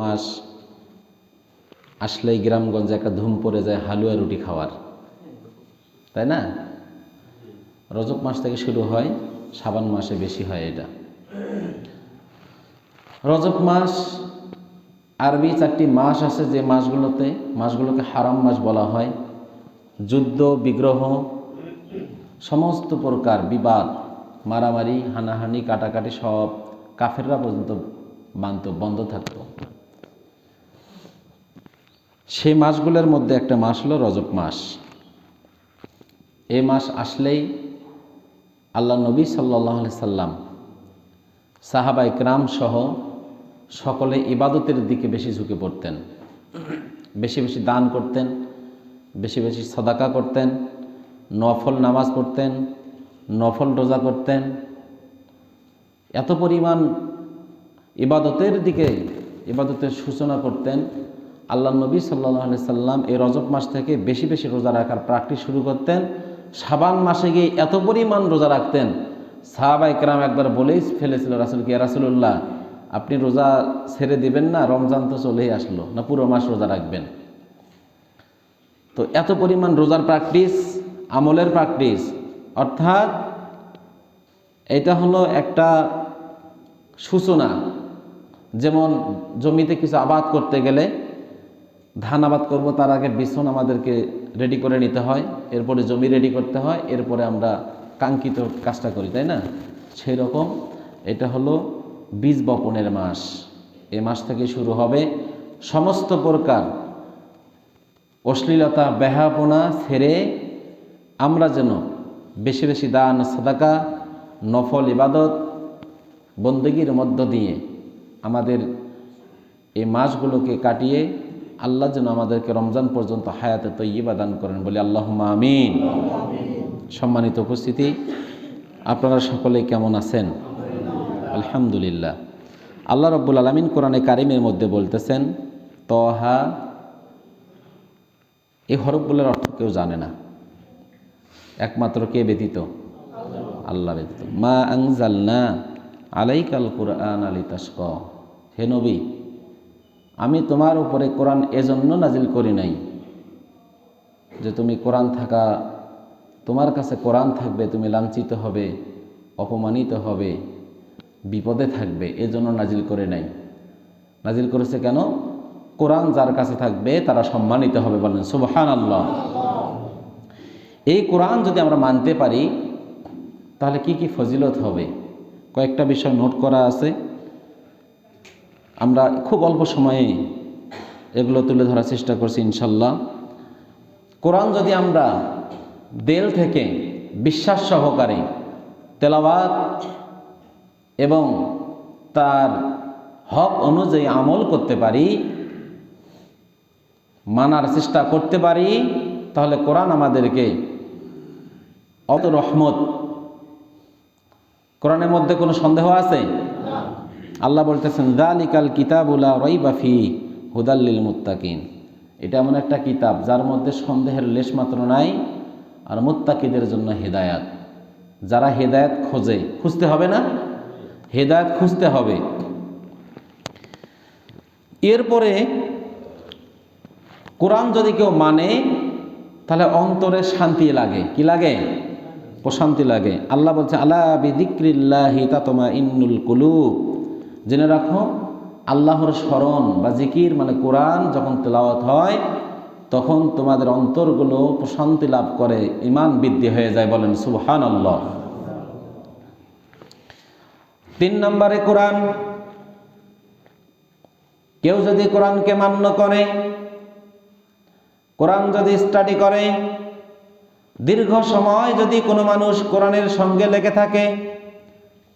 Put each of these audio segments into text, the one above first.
মাস আসলেই গ্রামগঞ্জে একটা ধুম পড়ে যায় হালুয়া রুটি খাওয়ার। তাই না? রজব মাস থেকে শুরু হয় সাবান মাসে বেশি হয় এটা। রজব মাস, আরবি চারটি মাস আছে যে মাসগুলোতে, মাসগুলোকে হারাম মাস বলা হয়। যুদ্ধ, বিগ্রহ, সমস্ত প্রকার বিবাদ, মারামারি, হানাহানি, কাটাকাটি সব কাফেররা পর্যন্ত মানত বন্ধ থাকতো। সেই মাসগুলোর মধ্যে একটা মাস হলো রজব মাস। এই মাস আসলেই আল্লাহ নবী সাল্লাহ সাল্লাম, সাহাবা ইকরাম সহ সকলে ইবাদতের দিকে বেশি ঝুঁকে পড়তেন। বেশি বেশি দান করতেন, বেশি বেশি সদাকা করতেন, নফল নামাজ পড়তেন, নফল রোজা করতেন। এত পরিমাণ ইবাদতের দিকে, ইবাদতের সূচনা করতেন। আল্লাহ নবী সাল্লাহ সাল্লাম এই রজব মাস থেকে বেশি বেশি রোজা রাখার প্র্যাকটিস শুরু করতেন। সাবান মাসে গিয়ে এত পরিমাণ রোজা রাখতেন। সাহাবা ইকরাম একবার বলেই ফেলেছিল, রাসুল রাসুলকে রাসুল্লাহ আপনি রোজা ছেড়ে দিবেন না? রমজান তো চলেই আসলো, না পুরো মাস রোজা রাখবেন? তো এত পরিমাণ রোজার প্র্যাকটিস, আমলের প্র্যাকটিস, অর্থাৎ এটা হলো একটা সূচনা। যেমন জমিতে কিছু আবাদ করতে গেলে ধান আবাদ করব, তার আগে বিছন আমাদেরকে রেডি করে নিতে হয়, এরপরে জমি রেডি করতে হয়, এরপরে আমরা কাঙ্ক্ষিত কাজটা করি, তাই না? সেই রকম এটা হলো বীজ বপনের মাস। এ মাস থেকে শুরু হবে সমস্ত প্রকার অশ্লীলতা ব্যাহাপনা ছেড়ে আমরা যেন বেশি বেশি দান, সাদাকা, নফল, ইবাদত, বন্দগির মধ্য দিয়ে আমাদের এই মাসগুলোকে কাটিয়ে আল্লাহ যেন আমাদেরকে রমজান পর্যন্ত হায়াতে তৈবা দান করেন। বলে আল্লাহ আমিন। সম্মানিত উপস্থিতি, আপনারা সকলে কেমন আছেন? আলহামদুলিল্লাহ। আল্লাহ রব্বুল আলমিন কোরআনে কারিমের মধ্যে বলতেছেন তহা এই হরফগুলোর অর্থ কেউ জানে না। একমাত্র কে ব্যতীত? আল্লাহ ব্যতীত। মা আংজাল না আলাইকাল কোরআন আলী তাস্ক হে নবী আমি তোমার উপরে কোরআন এজন্য নাজিল করি নাই। যে তুমি কোরআন থাকা, তোমার কাছে কোরআন থাকবে, তুমি লাঞ্ছিত হবে, অপমানিত হবে, বিপদে থাকবে, এজন্য নাজিল করে নাই। নাজিল করেছে কেন? কোরআন যার কাছে থাকবে, তারা সম্মানিত হবে বলেন সুবহান আল্লাহ এই কোরআন যদি আমরা মানতে পারি, তাহলে কি কি ফজিলত হবে? কয়েকটা বিষয় নোট করা আছে। আমরা খুব অল্প সময়ে এগুলো তুলে ধরার চেষ্টা করছি, ইনশাল্লাহ। কোরআন যদি আমরা দেল থেকে বিশ্বাস সহকারে তেলাওয়াত এবং তার হক অনুযায়ী আমল করতে পারি, মানার চেষ্টা করতে পারি, তাহলে কোরআন আমাদেরকে অত রহমত। কোরআনের মধ্যে কোনো সন্দেহ আছে? আল্লাহ বলতেছেন, দালিকাল কিতাবুলা রইবাফি হুদাল্লিল মুত্তাকিন। এটা এমন একটা কিতাব যার মধ্যে সন্দেহের লেশমাত্র নাই আর মুত্তাকিদের জন্য হেদায়াত। যারা হেদায়াত খোঁজে, খুঁজতে হবে না? হেদায়াত খুঁজতে হবে। এরপরে কোরআন যদি কেউ মানে তাহলে অন্তরে শান্তি লাগে। কি লাগে? প্রশান্তি লাগে। আল্লাহ বলছে আল্লাহ বিদিক্রিল্লাহি তাতমা ইন্নুল কুলুব। জেনে রাখো, আল্লাহর স্মরণ বা জিকির মানে কোরআন যখন তেলাওয়াত হয়, তখন তোমাদের অন্তরগুলো প্রশান্তি লাভ করে ইমান বৃদ্ধি হয়ে যায় বলেন সুবহান আল্লাহ তিন নম্বরে কোরআন, কেউ যদি কোরআনকে মান্য করে, কোরআন যদি স্টাডি করে, দীর্ঘ সময় যদি কোনো মানুষ কোরআনের সঙ্গে লেগে থাকে,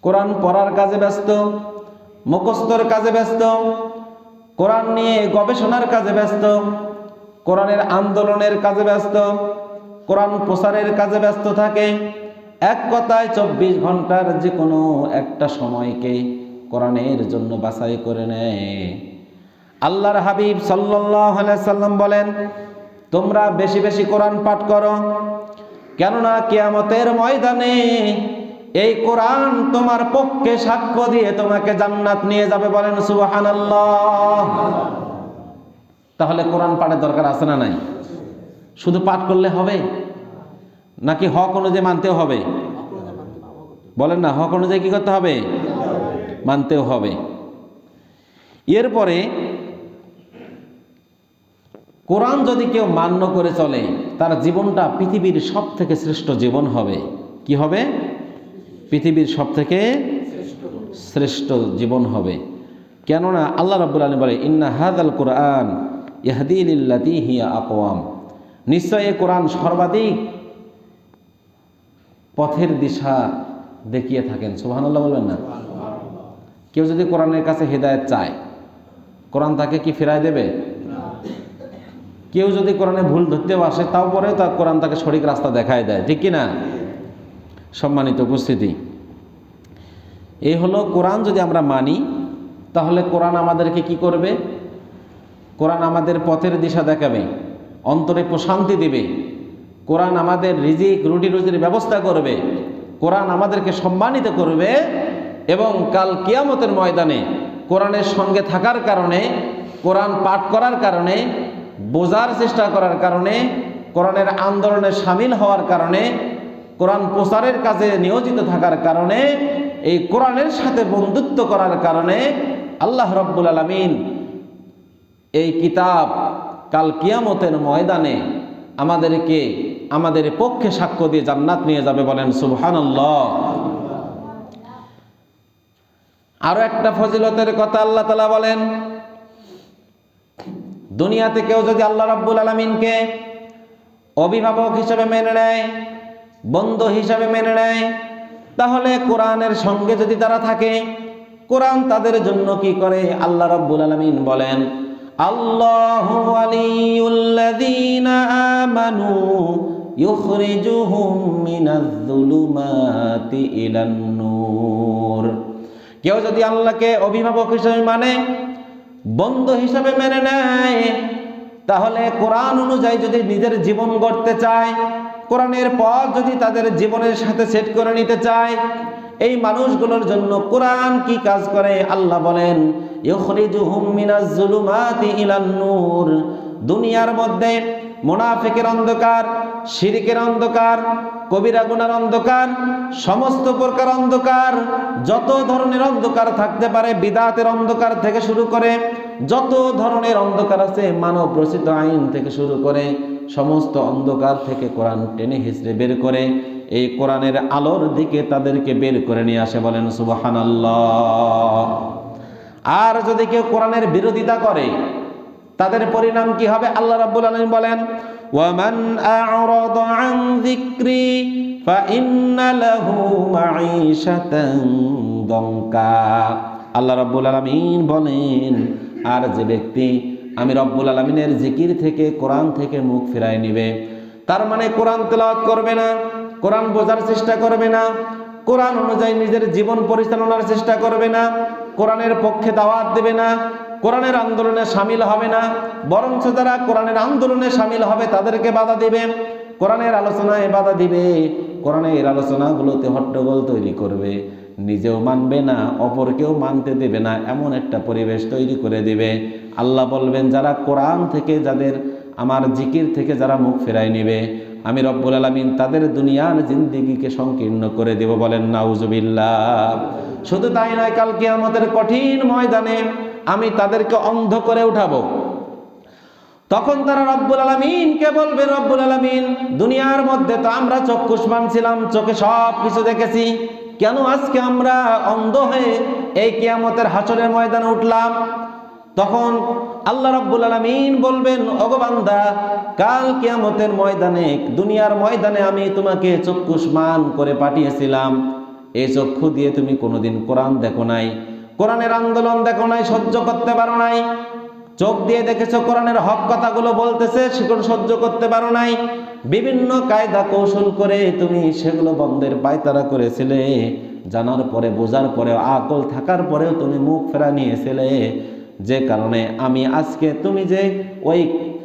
কোরআন পড়ার কাজে ব্যস্ত মুখস্থর কাজে ব্যস্ত, কোরআন নিয়ে গবেষণার কাজে ব্যস্ত, কোরআনের আন্দোলনের কাজে ব্যস্ত, কোরআন প্রচারের কাজে ব্যস্ত থাকে। এক কথায় চব্বিশ ঘণ্টার যে কোনো একটা সময়কে কোরআনের জন্য বাছাই করে নেয়। আল্লাহর হাবিব সাল্লাহ সাল্লাম বলেন, তোমরা বেশি বেশি কোরআন পাঠ করো, কেননা কেয়ামতের ময়দানে এই কোরআন তোমার পক্ষে সাক্ষ্য দিয়ে তোমাকে জান্নাত নিয়ে যাবে বলেন সুবহানাল্লাহ। তাহলে কোরআন পাঠের দরকার আছে না নাই? শুধু পাঠ করলে হবে? নাকি হক অনুযায়ী মানতেও হবে? বলেন না, হক অনুযায়ী কি করতে হবে? মানতেও হবে। এরপরে কোরআন যদি কেউ মান্য করে চলে, তার জীবনটা পৃথিবীর সব থেকে শ্রেষ্ঠ জীবন হবে। কি হবে? পৃথিবীর সব থেকে শ্রেষ্ঠ জীবন হবে। কেননা আল্লাহ রাব্বুল আলম বলে, ইন্না হাদ আল কোরআন ইহাদিল্লাতি হিয়া আকওয়াম। নিশ্চয় এ কোরআন সর্বাধিক পথের দিশা দেখিয়ে থাকেন। সুবহানাল্লাহ বলবেন না? কেউ যদি কোরআনের কাছে হেদায়েত চায়, কোরআন তাকে কি ফেরায় দেবে? কেউ যদি কোরআনে ভুল ধরতেও আসে, তাও পরে তা কোরআন তাকে সঠিক রাস্তা দেখায় দেয়। ঠিক কি না? সম্মানিত উপস্থিতি। এই হলো কোরআন যদি আমরা মানি, তাহলে কোরআন আমাদেরকে কি করবে? কোরআন আমাদের পথের দিশা দেখাবে, অন্তরে প্রশান্তি দিবে। কোরআন আমাদের রিজিক, রুটি রুজির ব্যবস্থা করবে। কোরআন আমাদেরকে সম্মানিত করবে এবং কাল কিয়ামতের ময়দানে কোরআনের সঙ্গে থাকার কারণে, কোরআন পাঠ করার কারণে, বোঝার চেষ্টা করার কারণে, কোরআনের আন্দোলনে সামিল হওয়ার কারণে কোরআন প্রচারের কাজে নিয়োজিত থাকার কারণে, এই কোরআনের সাথে বন্ধুত্ব করার কারণে আল্লাহ রব্বুল আলমিন এই কিতাব কাল কিয়ামতের ময়দানে আমাদেরকে আমাদের পক্ষে সাক্ষ্য দিয়ে জান্নাত নিয়ে যাবে বলেন সুবহানাল্লাহ। আরও একটা ফজিলতের কথা আল্লাহ তালা বলেন, দুনিয়াতে কেউ যদি আল্লাহ রাব্বুল আলমিনকে অভিভাবক হিসেবে মেনে নেয় বন্ধু হিসাবে মেনে নেয়। তাহলে কোরআনের সঙ্গে যদি তারা থাকে, কোরআন তাদের জন্য কি করে? আল্লাহ রাব্বুল আলামিন বলেন, আল্লাহু কেউ যদি আল্লাহকে অভিভাবক হিসেবে মানে বন্ধু হিসাবে মেনে নেয়, তাহলে কোরআন অনুযায়ী যদি নিজের জীবন গড়তে চায় কোরআনের পথ যদি তাদের জীবনের সাথে সেট করে নিতে চায়, এই মানুষগুলোর জন্য কোরআন কি কাজ করে? আল্লাহ বলেন নূর। দুনিয়ার মধ্যে মোনাফিকের অন্ধকার, শিরিকের অন্ধকার, কবিরা গুনার অন্ধকার, সমস্ত প্রকার অন্ধকার, যত ধরনের অন্ধকার থাকতে পারে, বিদাতের অন্ধকার থেকে শুরু করে, যত ধরনের অন্ধকার আছে মানব রচিত আইন থেকে শুরু করে সমস্ত অন্ধকার থেকে কোরআন টেনে হিসড়ে বের করে, এই কোরআনের আলোর দিকে তাদেরকে বের করে নিয়ে আসে, বলেন সুবাহান আর যদি কেউ কোরআনের বিরোধিতা করে, তাদের পরিণাম কি হবে? আল্লাহ রাব্বুল আলামিন বলেন, ওয়ামান আ'রাদ আন যিকরি ফাইন্না লাহু মাঈশাতান দঙ্কা আল্লাহ রাব্বুল আলামিন বলেন, আর যে ব্যক্তি আমি রব্বুল আলামিনের জিকির থেকে, কোরআন থেকে মুখ ফিরায় নিবে। তার মানে কোরআন তেলাওয়াত করবে না, কোরআন বোঝার চেষ্টা করবে না, কোরআন অনুযায়ী নিজের জীবন পরিচালনার চেষ্টা করবে না, কোরআনের পক্ষে দাওয়াত দেবে না, কোরআনের আন্দোলনে সামিল হবে না, বরঞ্চ যারা কোরআনের আন্দোলনে সামিল হবে তাদেরকে বাধা দিবে, কোরআনের আলোচনায় বাধা দিবে, কোরআনের আলোচনাগুলোতে হট্টগোল তৈরি করবে। নিজেও মানবে না, অপরকেও মানতে দেবে না, এমন একটা পরিবেশ তৈরি করে দিবে। আল্লাহ বলবেন, যারা কোরআন থেকে যাদের, আমার জিকির থেকে যারা মুখ ফেরাই নেবে, আমি রব্বুল আলমিন তাদের দুনিয়ার জিন্দিগিকে সংকীর্ণ করে দেব বলেন, নাউজুবিল্লাহ। শুধু তাই নয় কালকে আমাদের কঠিন ময়দানে আমি তাদেরকে অন্ধ করে উঠাবো। তখন তারা রব্বুল আলমিনকে বলবে, রব্বুল আলমিন, দুনিয়ার মধ্যে তো আমরা চক্ষুষ্মান ছিলাম চোখে সব কিছু দেখেছি, কেন আজকে আমরা অন্ধ হয়ে এই কিয়ামতের হাসরের ময়দানে উঠলাম? তখন আল্লাহ রাব্বুল আলামিন বলবেন অগবান্দা কাল কিয়ামতের ময়দানে, দুনিয়ার ময়দানে আমি তোমাকে চক্ষুষ্মান করে পাঠিয়েছিলাম। এই চক্ষু দিয়ে তুমি কোনোদিন কোরআন দেখো নাই, কোরআনের আন্দোলন দেখো নাই, সহ্য করতে পারো নাই। চোখ দিয়ে দেখেছ কোরআনের হক কথাগুলো বলতেছে, সেগুলো সহ্য করতে পারো নাই। বিভিন্ন কায়দা কৌশল করে তুমি সেগুলো বন্ধের পায়তারা করেছিলে। জানার পরে, বোঝার পরেও আকল থাকার পরেও তুমি মুখ ফেরা নিয়েছিলে। যে কারণে আমি আজকে তুমি যে ওই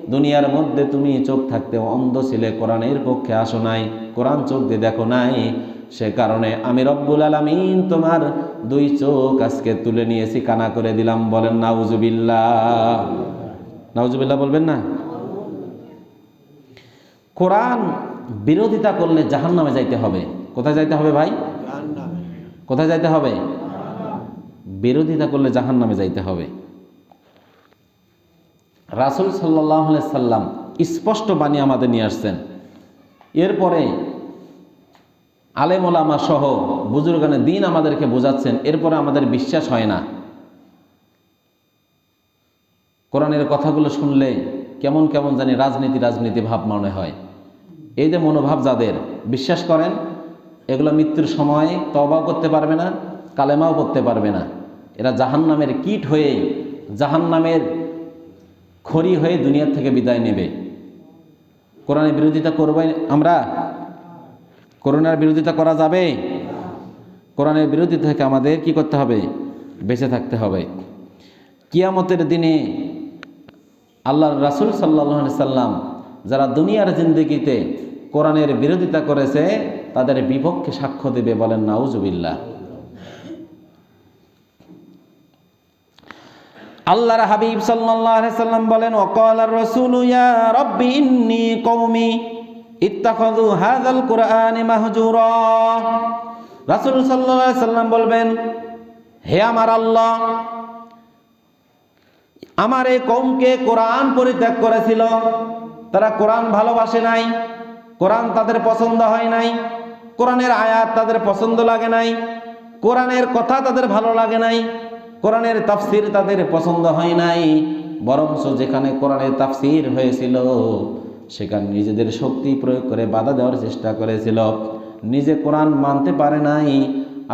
দুনিয়ার মধ্যে তুমি চোখ থাকতে অন্ধ ছিলে কোরআনের পক্ষে আসো নাই কোরআন চোখ দিয়ে দেখো নাই সে কারণে আমি রব্বুল আলামিন তোমার দুই চোখ আজকে তুলে নিয়েছি কানা করে দিলাম বলেন নাউজুবিল্লাহ। নাউজুবিল্লাহ বলবেন না? কোরআন বিরোধিতা করলে জাহান নামে যাইতে হবে। কোথায় যাইতে হবে ভাই? কোথায় যাইতে হবে? বিরোধিতা করলে জাহান নামে যাইতে হবে। রাসুল সাল্লাহ সাল্লাম স্পষ্ট বাণী আমাদের নিয়ে আসছেন। এরপরে আলেমোলামা সহ বুজুর্গানে দিন আমাদেরকে বোঝাচ্ছেন, এরপরে আমাদের বিশ্বাস হয় না। কোরআনের কথাগুলো শুনলে কেমন কেমন জানি রাজনীতি রাজনীতি ভাব মনে হয়। এই যে মনোভাব যাদের, বিশ্বাস করেন, এগুলো মৃত্যুর সময় তবাও করতে পারবে না, কালেমাও করতে পারবে না। এরা জাহান নামের কীট হয়ে জাহান নামের খড়ি হয়ে দুনিয়ার থেকে বিদায় নেবে। কোরআনের বিরোধিতা করবে আমরা? করোনার বিরোধিতা করা যাবে? কোরআনের বিরোধিতা থেকে আমাদের কি করতে হবে? বেঁচে থাকতে হবে। কিয়ামতের দিনে আল্লাহ রাসুল সাল্লাহ সাল্লাম যারা দুনিয়ার জিন্দগিতে কোরআনের বিরোধিতা করেছে, তাদের বিপক্ষে সাক্ষ্য দেবে বলেন নাউজুবিল্লাহ। আল্লাহর হাবিব সাল্লাল্লাহু সাল্লাম বলেন ওয়াকাল আর-রাসূল ইয়া রাব্বি ইন্নী কওমি ইত্তাখাযু হাযাল কুরআনি মাহজুরা। রাসূল সাল্লাল্লাহু সাল্লাম বলবেন, হে আমার আল্লাহ, আমার এই কৌমকে কোরআন পরিত্যাগ করেছিল। তারা কোরআন ভালোবাসে নাই, কোরআন তাদের পছন্দ হয় নাই, কোরআনের আয়াত তাদের পছন্দ লাগে নাই, কোরআনের কথা তাদের ভালো লাগে নাই কোরআনের তাফসির তাদের পছন্দ হয় নাই। বরঞ্চ যেখানে কোরআনের তাফসির হয়েছিল, সেখানে নিজেদের শক্তি প্রয়োগ করে বাধা দেওয়ার চেষ্টা করেছিল। নিজে কোরআন মানতে পারে নাই,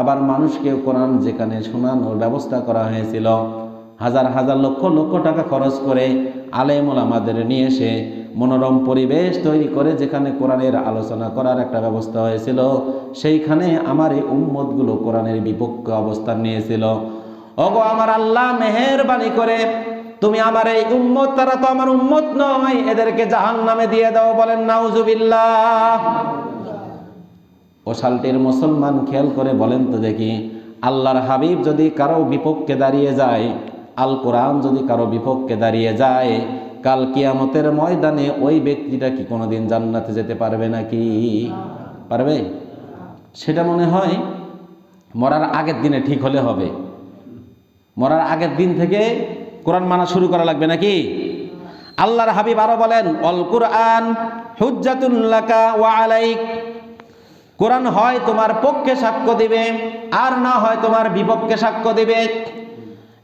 আবার মানুষকে কোরআন যেখানে শোনানোর ব্যবস্থা করা হয়েছিল, হাজার হাজার লক্ষ লক্ষ টাকা খরচ করে আলেমুল আমাদের নিয়ে এসে মনোরম পরিবেশ তৈরি করে যেখানে কোরআনের আলোচনা করার একটা ব্যবস্থা হয়েছিল, সেইখানে আমার এই উম্মতগুলো কোরআনের বিপক্ষে অবস্থান নিয়েছিল। ওগো আমার আল্লাহ মেহেরবানি করে, তুমি আমার এই উম্মত, তারা তো আমার উম্মত নয়, এদেরকে জাহান নামে দিয়ে দাও বলেন, নাউজুবিল্লাহ। ও শালটির মুসলমান খেয়াল করে বলেন তো দেখি, আল্লাহর হাবিব যদি কারও বিপক্ষে দাঁড়িয়ে যায়, আল কোরআন যদি কারও বিপক্ষে দাঁড়িয়ে যায়, কাল কিয়ামতের ময়দানে ওই ব্যক্তিটা কি কোনোদিন জান্নাতে যেতে পারবে নাকি? পারবে? সেটা মনে হয় মরার আগের দিনে ঠিক হলে হবে। মরার আগের দিন থেকে কোরআন মানা শুরু করা লাগবে নাকি? আল্লাহর হাবিব আরও বলেন, অল কোরআন হুজ্জাতুল্লাকা ওয়া আলাইক। কোরআন হয় তোমার পক্ষে সাক্ষ্য দেবে, আর না হয় তোমার বিপক্ষে সাক্ষ্য দেবে।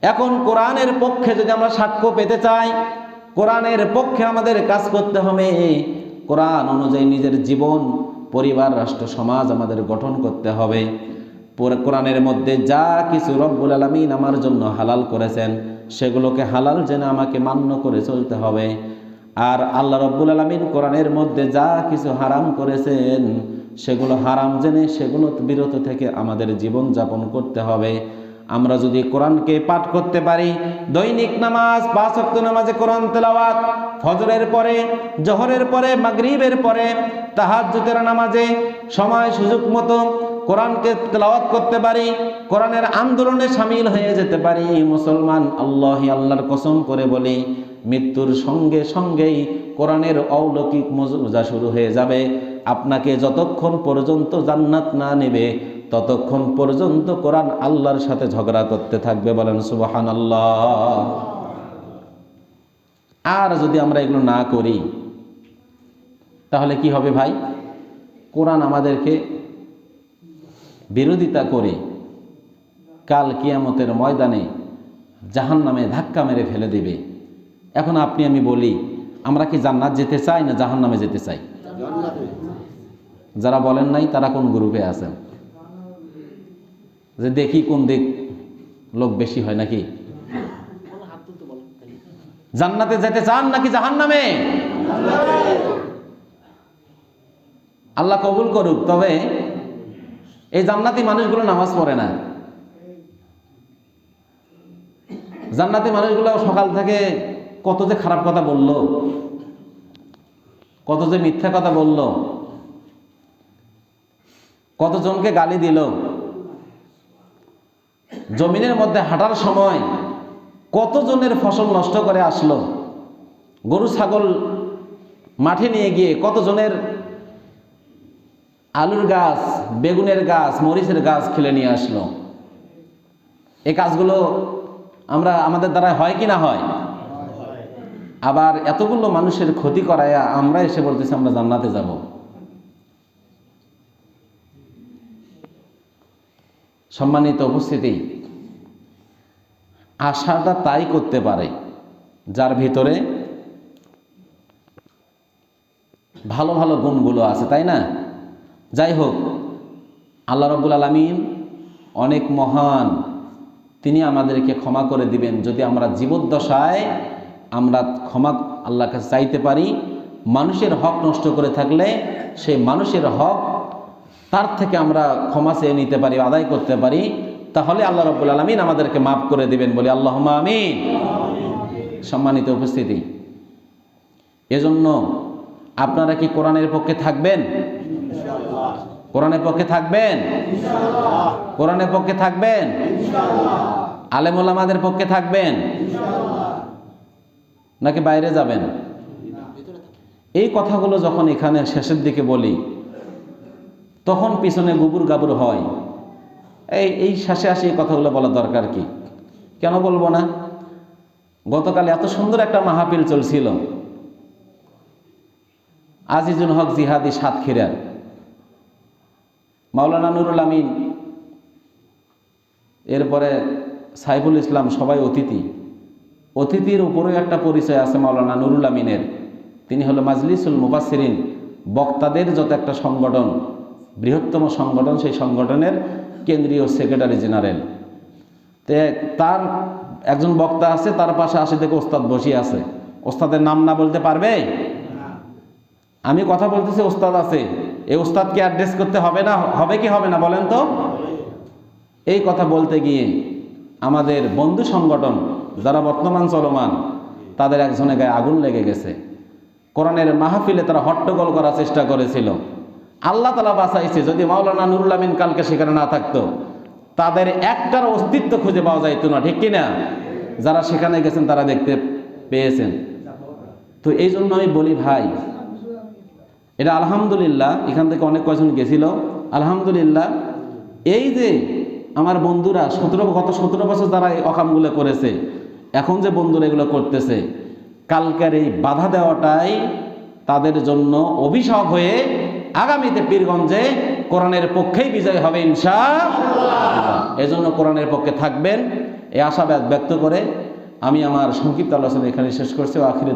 এখন কোরআনের পক্ষে যদি আমরা সাক্ষ্য পেতে চাই, কোরআনের পক্ষে আমাদের কাজ করতে হবে। কোরআন অনুযায়ী নিজের জীবন, পরিবার, রাষ্ট্র, সমাজ আমাদের গঠন করতে হবে। কোরআনের মধ্যে যা কিছু রব্বুল আলমিন আমার জন্য হালাল করেছেন, সেগুলোকে হালাল জেনে আমাকে মান্য করে চলতে হবে। আর আল্লাহ রব্বুল আলমিন কোরআনের মধ্যে যা কিছু হারাম করেছেন, সেগুলো হারাম জেনে সেগুলো বিরত থেকে আমাদের জীবন যাপন করতে হবে। আমরা যদি কোরআনকে পাঠ করতে পারি, দৈনিক নামাজ, পাঁচ নামাজে কোরআন তেলাওয়াত, ফজরের পরে, জহরের পরে, মাগরিবের পরে, তাহাজ্জুদের নামাজে সময় সুযোগ মতো কোরআনকে তেলাওয়াত করতে পারি, কোরআনের আন্দোলনে সামিল হয়ে যেতে পারি। মুসলমান আল্লাহ আল্লাহর কসম করে বলি, মৃত্যুর সঙ্গে সঙ্গেই কোরআনের অলৌকিক মজা শুরু হয়ে যাবে। আপনাকে যতক্ষণ পর্যন্ত জান্নাত না নেবে, ততক্ষণ পর্যন্ত কোরআন আল্লাহর সাথে ঝগড়া করতে থাকবে বলেন সুবাহান আল্লাহ আর যদি আমরা এগুলো না করি, তাহলে কি হবে ভাই? কোরআন আমাদেরকে বিরোধিতা করে। কাল কিয়ামতের ময়দানে জাহান নামে ধাক্কা মেরে ফেলে দেবে। এখন আপনি, আমি বলি, আমরা কি জান্নাত যেতে চাই না জাহান নামে যেতে চাই? যারা বলেন নাই, তারা কোন গ্রুপে আছেন? যে দেখি কোন দিক লোক বেশি হয় নাকি? জান্নাতে যেতে চান নাকি জাহান নামে আল্লাহ কবুল করুক, তবে এই জান্নাতি মানুষগুলো নামাজ পড়ে না। জান্নাতি মানুষগুলো সকাল থেকে কত যে খারাপ কথা বলল, কত যে মিথ্যা কথা বলল, কতজনকে গালি দিল, জমিনের মধ্যে হাঁটার সময় কতজনের ফসল নষ্ট করে আসলো, গরু, ছাগল মাঠে নিয়ে গিয়ে কতজনের আলুর গাছ, বেগুনের গাছ, মরিচের গাছ খেলে নিয়ে আসলো। এই কাজগুলো আমরা আমাদের দ্বারা হয় কি না হয়? আবার এতগুলো মানুষের ক্ষতি করায় আমরা এসে বলতেছি, আমরা জান্নাতে যাব। সম্মানিত উপস্থিতি, আশাটা তাই করতে পারে, যার ভিতরে ভালো ভালো গুণগুলো আছে, তাই না? যাই হোক আল্লাহ রব্বুল আলমিন অনেক মহান, তিনি আমাদেরকে ক্ষমা করে দিবেন। যদি আমরা জীবদ্দশায় আমরা ক্ষমা আল্লাহ কাছে চাইতে পারি, মানুষের হক নষ্ট করে থাকলে সেই মানুষের হক তার থেকে আমরা ক্ষমা চেয়ে নিতে পারি, আদায় করতে পারি, তাহলে আল্লাহ রব্বুল আলমিন আমাদেরকে মাফ করে দিবেন বলি আল্লাহ আমিন। সম্মানিত উপস্থিতি, এজন্য আপনারা কি কোরআনের পক্ষে থাকবেন? কোরআনের পক্ষে থাকবেন? কোরআনের পক্ষে থাকবেন? আলেমুল আমাদের পক্ষে থাকবেন? নাকি বাইরে যাবেন? এই কথাগুলো যখন এখানে শেষের দিকে বলি তখন পিছনে গুবুর গাবুর হয়। এই এই শেষে আসে এই কথাগুলো বলার দরকার কি? কেন বলব না? গতকাল এত সুন্দর একটা মাহফিল চলছিল। আজিজুল হক জিহাদি সাতক্ষীরার। মাওলানা নুরুল আমিন এরপরে সাইফুল ইসলাম সবাই অতিথি। অতিথির উপরেও একটা পরিচয় আছে মাওলানা নুরুল আমিনের। তিনি হলো মাজলিসুল মুবাসিরিন বক্তাদের যত একটা সংগঠন বৃহত্তম সংগঠন সেই সংগঠনের কেন্দ্রীয় সেক্রেটারি জেনারেল। তে তার একজন বক্তা আছে তার পাশে আসে থেকে ওস্তাদ বসিয়ে আছে। ওস্তাদের নাম না বলতে পারবে? আমি কথা বলতেছি ওস্তাদ আছে। এই ওস্তাদকে অ্যাড্রেস করতে হবে না, হবে কি হবে না বলেন তো? এই কথা বলতে গিয়ে আমাদের বন্ধু সংগঠন যারা বর্তমান চলমান, তাদের একজনের গায়ে আগুন লেগে গেছে। কোরআনের মাহফিলে তারা হট্টগোল করার চেষ্টা করেছিল। আল্লাহ তালা বাঁচাইছে, যদি মাওলানা নুরুল আমিন কালকে সেখানে না থাকতো, তাদের একটার অস্তিত্ব খুঁজে পাওয়া যাইতো না, ঠিক কিনা? যারা সেখানে গেছেন তারা দেখতে পেয়েছেন। তো এই জন্য আমি বলি ভাই এটা আলহামদুলিল্লাহ, এখান থেকে অনেক কয়জন গেছিল? আলহামদুলিল্লাহ, এই যে আমার বন্ধুরা সতেরো, গত সতেরো বছর যারা এই অকামগুলো করেছে, এখন যে বন্ধুরা এগুলো করতেছে, কালকের এই বাধা দেওয়াটাই তাদের জন্য অভিশাপ হয়ে আগামীতে পীরগঞ্জে কোরআনের পক্ষেই বিজয় হবে ইনশা এজন্য কোরআনের পক্ষে থাকবেন, এই আশাবাদ ব্যক্ত করে আমি আমার সংক্ষিপ্ত আলোচনা এখানে শেষ করছি, ও আখিরে